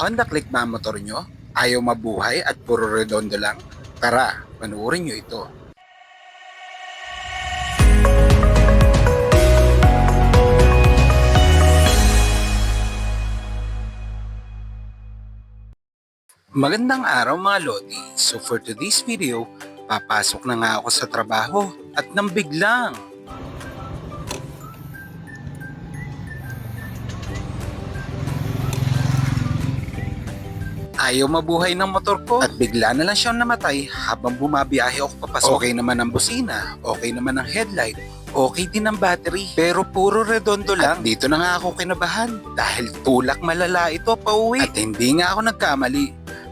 Honda Click ba ang motor nyo? Ayaw mabuhay at puro redondo lang? Tara, panuorin nyo ito. Magandang araw mga Lodi. So for today's video, papasok na nga ako sa trabaho at nang biglang Ayaw mabuhay ng motor ko at bigla na lang siyang namatay habang bumabiyahe ako papasok. Okay naman ang busina, okay naman ang headlight, okay din ang battery. Pero puro redondo lang. At dito na nga ako kinabahan dahil tulak malala ito pauwi. At hindi nga ako nagkamali.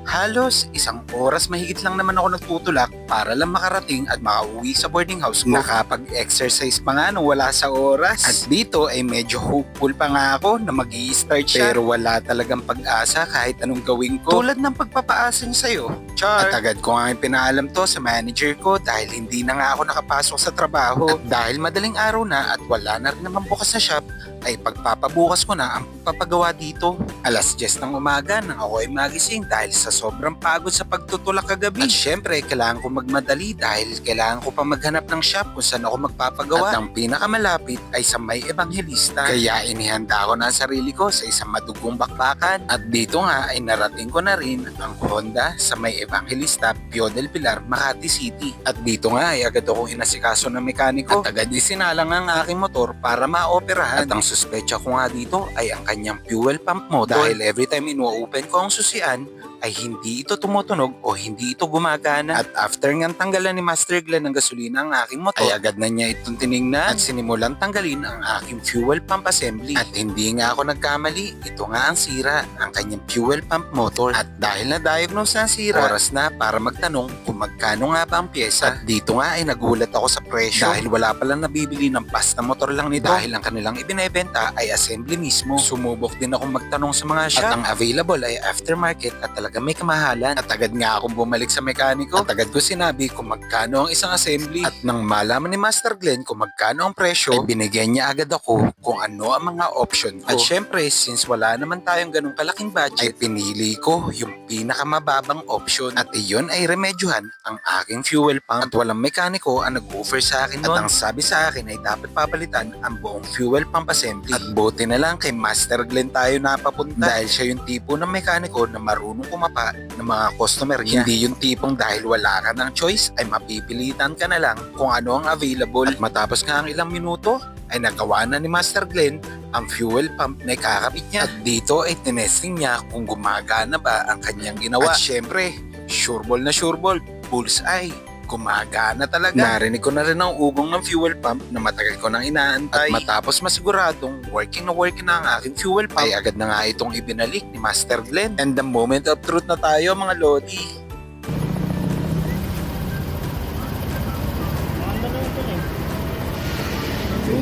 Halos isang oras mahigit lang naman ako nagtutulak para lang makarating at makauwi sa boarding house ko. Nakapag-exercise pa nga nung wala sa oras. At dito ay medyo hopeful pa nga ako na mag start siya. Pero wala talagang pag-asa kahit anong gawin ko. Tulad ng pagpapaasa niya sa'yo. Char. At agad ko nga pinaalam to sa manager ko dahil hindi na nga ako nakapasok sa trabaho. At dahil madaling araw na at wala na rin naman bukas sa shop, ay pagpapabukas ko na ang papagawa dito. Alas 10 ng umaga nang ako ay magising dahil sa sobrang pagod sa pagtutulak kagabi. At syempre, kailangan ko magmadali dahil kailangan ko pa maghanap ng shop kung saan ako magpapagawa. At ang pinakamalapit ay sa may evangelista. Kaya inihanda ko na ang sarili ko sa isang madugong bakbakan. At dito nga ay narating ko na rin ang Honda sa may evangelista Pio del Pilar, Makati City. At dito nga ay agad akong inasikaso ng mekaniko. At agad isinalang ang aking motor para maoperahan. At ang suspecha ko nga dito ay ang kanyang fuel pump motor. Dahil every time inu-open ko ang susian, ay hindi ito tumutunog o hindi ito gumagana. At after ngang tanggalan ni Master Glenn ng gasolina ang aking motor, ay agad na niya itong tiningnan at sinimulan tanggalin ang aking fuel pump assembly. At hindi nga ako nagkamali, ito nga ang sira, ang kanyang fuel pump motor. At dahil na-diagnose na ang sira, oras na para magtanong kung magkano nga ba ang pyesa. At dito nga ay nagulat ako sa presyo dahil wala palang nabibili ng basta motor lang nito. Dahil ang kanilang ibinebenta ay assembly mismo. Sumubok din akong magtanong sa mga shop. At ang available ay aftermarket at talaga may kamahalan. At agad nga akong bumalik sa mekaniko. At agad ko sinabi kung magkano ang isang assembly. At nang malaman ni Master Glenn kung magkano ang presyo, ay binigyan niya agad ako kung ano ang mga option ko. At syempre, since wala naman tayong ganong kalaking budget, ay pinili ko yung pinakamababang option. At iyon ay remedyohan ang aking fuel pump. At walang mekaniko ang nag-offer sa akin noon. At ang sabi sa akin ay dapat papalitan ang buong fuel pump assembly. At buti na lang kay Master Glenn tayo napapunta. Dahil siya yung tipo ng mekaniko na marunong kumapa ng mga customer niya. Hindi yung tipong dahil wala ka ng choice ay mapipilitan ka na lang kung ano ang available. At matapos nga ang ilang minuto, ay nagawa na ni Master Glenn ang fuel pump na ikakabit niya. At dito ay tinesting niya kung gumagana ba ang kanyang ginawa. At syempre, sureball na sureball, bullseye. Gumagana talaga. Narinig ko na rin ang ugong ng fuel pump na matagal ko nang inaantay. At matapos masiguradong working na working na ang aking fuel pump, ay agad na nga itong ibinalik ni Master Glenn. And the moment of truth na tayo mga Lodi.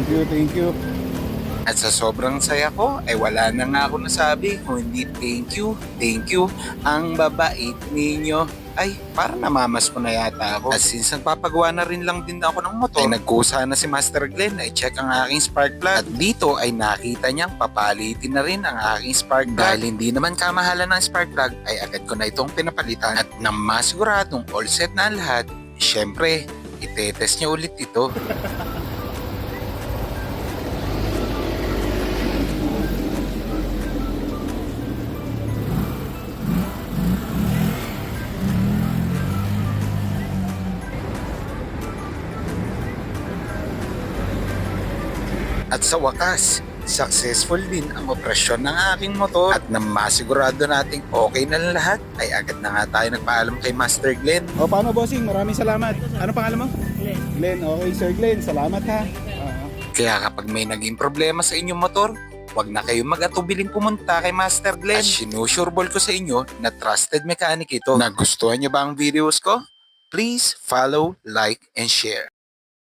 Thank you, thank you. At sa sobrang saya ko, ay wala na nga ako nasabi kung hindi thank you, thank you, ang babait ninyo. Ay, parang namamas ko na yata ako. At since nagpapagawa na rin lang din ako ng motor, ay nagkusa na si Master Glenn ay check ang aking spark plug. At dito ay nakita niyang papalitin na rin ang aking spark plug. Dahil hindi naman kamahalan ng spark plug, ay agad ko na itong pinapalitan. At nang masiguradong all set na lahat, syempre, itetest niya ulit ito. At sa wakas, successful din ang operasyon ng aking motor at nang masigurado nating okay na lang lahat ay agad na nga tayo nagpaalam kay Master Glenn. O paano bossing? Maraming salamat. Ano pangalan mo? Glenn. Glenn, okay Sir Glenn. Salamat ha. Ah, Kaya kapag may naging problema sa inyong motor, huwag na kayong mag-atubiling pumunta kay Master Glenn. At sinusureball ko sa inyo na trusted mechanic ito. Nagustuhan niyo ba ang videos ko? Please follow, like, and share.